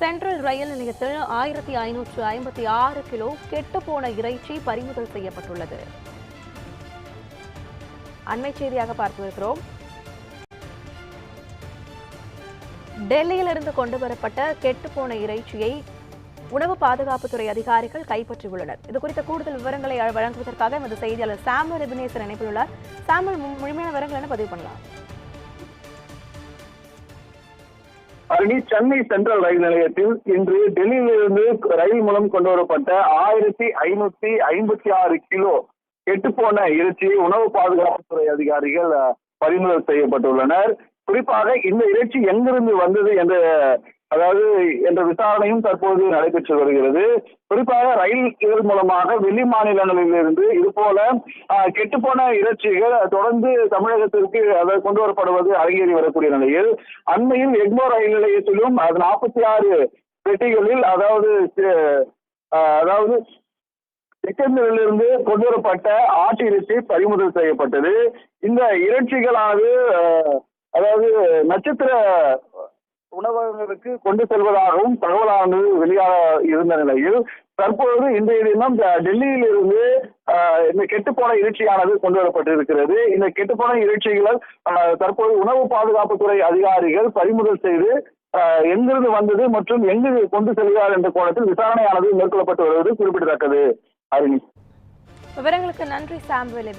Central ரயில் நிலையத்தில் ஆயிரத்தி ஐநூற்று ஐம்பத்தி ஆறு கிலோ கெட்டுப்போன இறைச்சி பறிமுதல் செய்யப்பட்டுள்ளது. அண்மை செய்தியாக பார்த்து வருகிறோம். டெல்லியிலிருந்து கொண்டு வரப்பட்ட கெட்டுப்போன இறைச்சியை உணவு பாதுகாப்புத்துறை அதிகாரிகள் கைப்பற்றியுள்ளனர். இது குறித்த கூடுதல் விவரங்களை வழங்குவதற்காக எமது செய்தியாளர் சாமுவல் எபினேசர் இணைப்பில் உள்ளார். சாமுவல் முழுமையான விவரங்கள் என பதிவு பண்ணலாம்? அருணி சென்னை சென்ட்ரல் ரயில் நிலையத்தில் இன்று டெல்லியிலிருந்து ரயில் மூலம் கொண்டு வரப்பட்ட ஆயிரத்தி ஐநூத்தி ஐம்பத்தி ஆறு கிலோ கெட்டுப்போன இறைச்சியை உணவு பாதுகாப்புத்துறை அதிகாரிகள் பறிமுதல் செய்யப்பட்டுள்ளனர். குறிப்பாக இந்த இறைச்சி எங்கிருந்து வந்தது என்ற அதாவது என்ற விசாரணையும் தற்போது நடைபெற்று வருகிறது. குறிப்பாக ரயில் இதழ் மூலமாக வெளி மாநிலங்களிலிருந்து இது போல கெட்டுப்போன இறைச்சிகள் தொடர்ந்து தமிழகத்திற்கு அதை கொண்டு வரப்படுவது அரங்கேறி வரக்கூடிய நிலையில் அண்மையில் எக்மோ ரயில் நிலையத்திலும் அது நாற்பத்தி ஆறு பெட்டிகளில் அதாவது ஆஹ், அதாவது சிக்கந்தரிலிருந்து கொண்டு வரப்பட்ட ஆட்டு இறைச்சி பறிமுதல் செய்யப்பட்டது. இந்த இறைச்சிகளானது அதாவது நட்சத்திர உணவகங்களுக்கு கொண்டு செல்வதாகவும் தகவலானது வெளியாக இருந்த நிலையில் தற்போது இன்றைய தினம் டெல்லியில் டெல்லியிலிருந்து இந்த கெட்டுப்போன இறைச்சியானது கொண்டு வரப்பட்டிருக்கிறது இந்த கெட்டுப்போன இறைச்சிகள் தற்போது உணவு பாதுகாப்புத்துறை அதிகாரிகள் பறிமுதல் செய்து எங்கிருந்து வந்தது மற்றும் எங்கு கொண்டு செல்கிறார் என்ற கோணத்தில் விசாரணையானது மேற்கொள்ளப்பட்டு வருவது குறிப்பிடத்தக்கது. அருணி. விவரங்களுக்கு நன்றி சாமுவல்